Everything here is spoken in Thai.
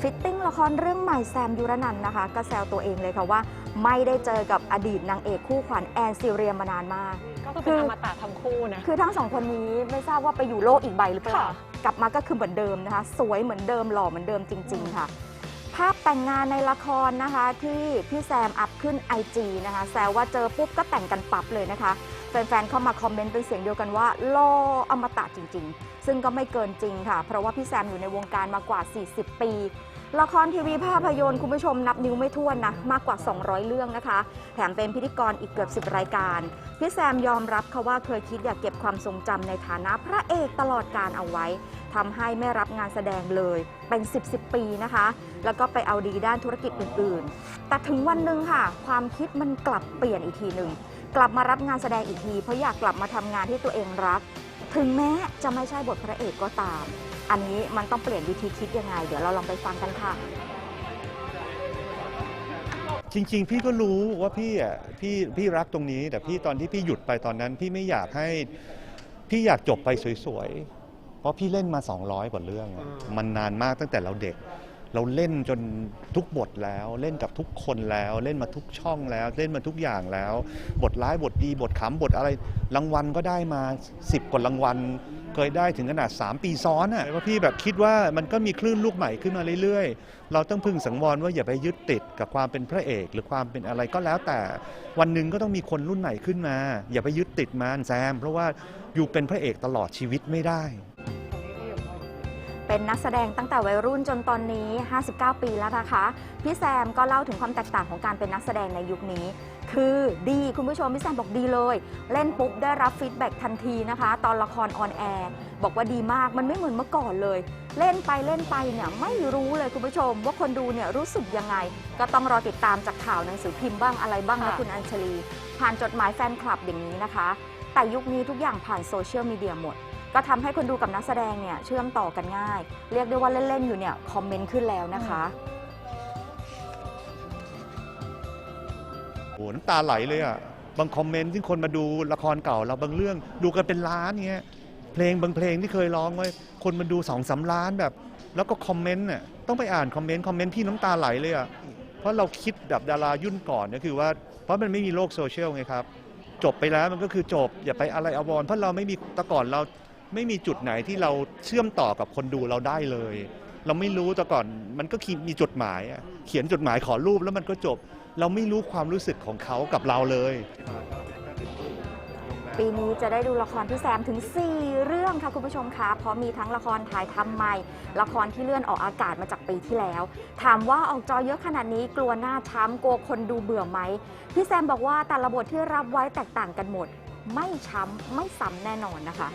ฟิตติ้งละครเรื่องใหม่แซมยุรนันท์นะคะก็แซวตัวเองเลยค่ะว่า ไม่ได้เจอกับอดีตนางเอกคู่ขวัญแอนซิเรียมมานานมาก ก็คือเป็นอมตะทั้งคู่นะคือทั้งสองคนนี้ไม่ทราบว่าไปอยู่โลกอีกใบหรือเปล่าค่ะกลับมาก็คือเหมือนเดิมนะคะ สวยเหมือนเดิมหล่อเหมือนเดิมจริง ๆ ค่ะ ภาพแต่งงานในละครนะคะที่พี่แซมอัพขึ้น IG นะคะแซวว่าเจอปุ๊บก็แต่งกันปั๊บเลยนะคะแฟนๆเข้ามาคอมเมนต์เป็นเสียงเดียวกันว่าหล่ออมตะจริง ๆ ซึ่งก็ไม่เกินจริงค่ะ เพราะว่าพี่แซมอยู่ในวงการมากว่า 40 ปี ละครทีวีภาพยนตร์คุณผู้ชมนับนิ้วไม่ถ้วนนะมากกว่า 200 เรื่องนะคะ แถมเป็นพิธีกรอีกเกือบ 10 รายการ พี่แซมยอมรับค่ะว่าเคยคิดอยากเก็บความทรงจำในฐานะพระเอกตลอดการเอาไว้ ทำให้ไม่รับงานแสดงเลยเป็น 10 10ปีนะคะ แล้วก็ไปเอาดีด้านธุรกิจอื่นๆ แต่ถึงวันหนึ่งค่ะ ความคิดมันกลับเปลี่ยนอีกทีหนึ่งกลับมารับงานแสดงอีกที เพราะอยากกลับมาทำงานที่ตัวเองรัก ถึงแม้จะไม่ใช่บทพระเอกก็ตาม อันนี้มันต้องเปลี่ยนวิธีคิดยังไง เดี๋ยวเราลองไปฟังกันค่ะจริง ๆ พี่ก็รู้ว่าพี่อะพี่พี่รักตรงนี้ แต่พี่ตอนที่พี่หยุดไปตอนนั้น พี่ไม่อยากให้พี่อยากจบไปสวยๆ เพราะพี่เล่นมา 200 กว่าเรื่องอะมันนานมากตั้งแต่เราเด็ก เราเล่นจนทุกบทแล้ว เล่นกับทุกคนแล้ว เล่นมาทุกช่องแล้ว เล่นมาทุกอย่างแล้ว บทร้ายบทดีบทขำบทอะไรรางวัลก็ได้มา 10กว่ารางวัล เคยได้ถึงขนาด 3 ปีซ้อนอะว่าพี่แบบคิดว่ามันก็มีคลื่นลูกใหม่ขึ้นมาเรื่อยๆ เราต้องพึงสังวรว่าอย่าไปยึดติดกับความเป็นพระเอก หรือความเป็นอะไรก็แล้วแต่ วันหนึ่งก็ต้องมีคนรุ่นใหม่ขึ้นมา อย่าไปยึดติดมันแซม เพราะว่าอยู่เป็นพระเอกตลอดชีวิตไม่ได้ เป็นนักแสดงตั้งแต่วัยรุ่นจนตอนนี้ 59 ปีแล้วนะคะ พี่แซมก็เล่าถึงความแตกต่างของการเป็นนักแสดงในยุคนี้ คือดีคุณผู้ชมพี่แซมบอกดีเลย เล่นปุ๊บได้รับฟีดแบ็กทันทีนะคะ ตอนละครออนแอร์บอกว่าดีมากมันไม่เหมือนเมื่อก่อนเลย เล่นไปเล่นไปเนี่ยไม่รู้เลยคุณผู้ชม ว่าคนดูเนี่ยรู้สึกยังไง ก็ต้องรอติดตามจากข่าวหนังสือพิมพ์บ้างอะไรบ้างนะค่ะคุณอัญชลี ผ่านจดหมายแฟนคลับอย่างนี้นะคะ แต่ยุคนี้ทุกอย่างผ่านโซเชียลมีเดียหมด ก็ทำให้คนดูกับนักแสดงเนี่ยเชื่อมต่อกันง่าย เรียกได้ว่าเล่น ๆ อยู่เนี่ยคอมเมนต์ขึ้นแล้วนะคะโอ้โหน้ำตาไหลเลยอะบางคอมเมนต์ที่คนมาดูละครเก่าเราบางเรื่องดูกันเป็นล้านเงี้ยเพลงบางเพลงที่เคยร้องไว้คนมาดูสองสาล้านแบบ แล้วก็คอมเมนต์น่ะต้องไปอ่านคอมเมนต์คอมเมนต์พี่น้ำตาไหลเลยอะเพราะเราคิดแบบดารายุ่นก่อนก็คือว่าเพราะมันไม่มีโลกโซเชียลไงครับจบไปแล้วมันก็คือจบอย่าไปอะไรอาวรเพราะเราไม่มีแต่ก่อนเรา ไม่มีจุดไหนที่เราเชื่อมต่อกับคนดูเราได้เลย เราไม่รู้แต่ก่อนมันก็มีจดหมายอะเขียนจดหมายขอรูปแล้วมันก็จบ เราไม่รู้ความรู้สึกของเขากับเราเลย ปีนี้จะได้ดูละครพี่แซมถึง 4 เรื่องค่ะคุณผู้ชมคะเพราะมีทั้งละครถ่ายทำใหม่ ละครที่เลื่อนออกอากาศมาจากปีที่แล้ว ถามว่าออกจอเยอะขนาดนี้กลัวหน้าช้ำกลัวคนดูเบื่อไหมพี่แซมบอกว่าแต่ละบทที่รับไว้แตกต่างกันหมด ไม่ช้ำไม่ซ้ำแน่นอนนะคะ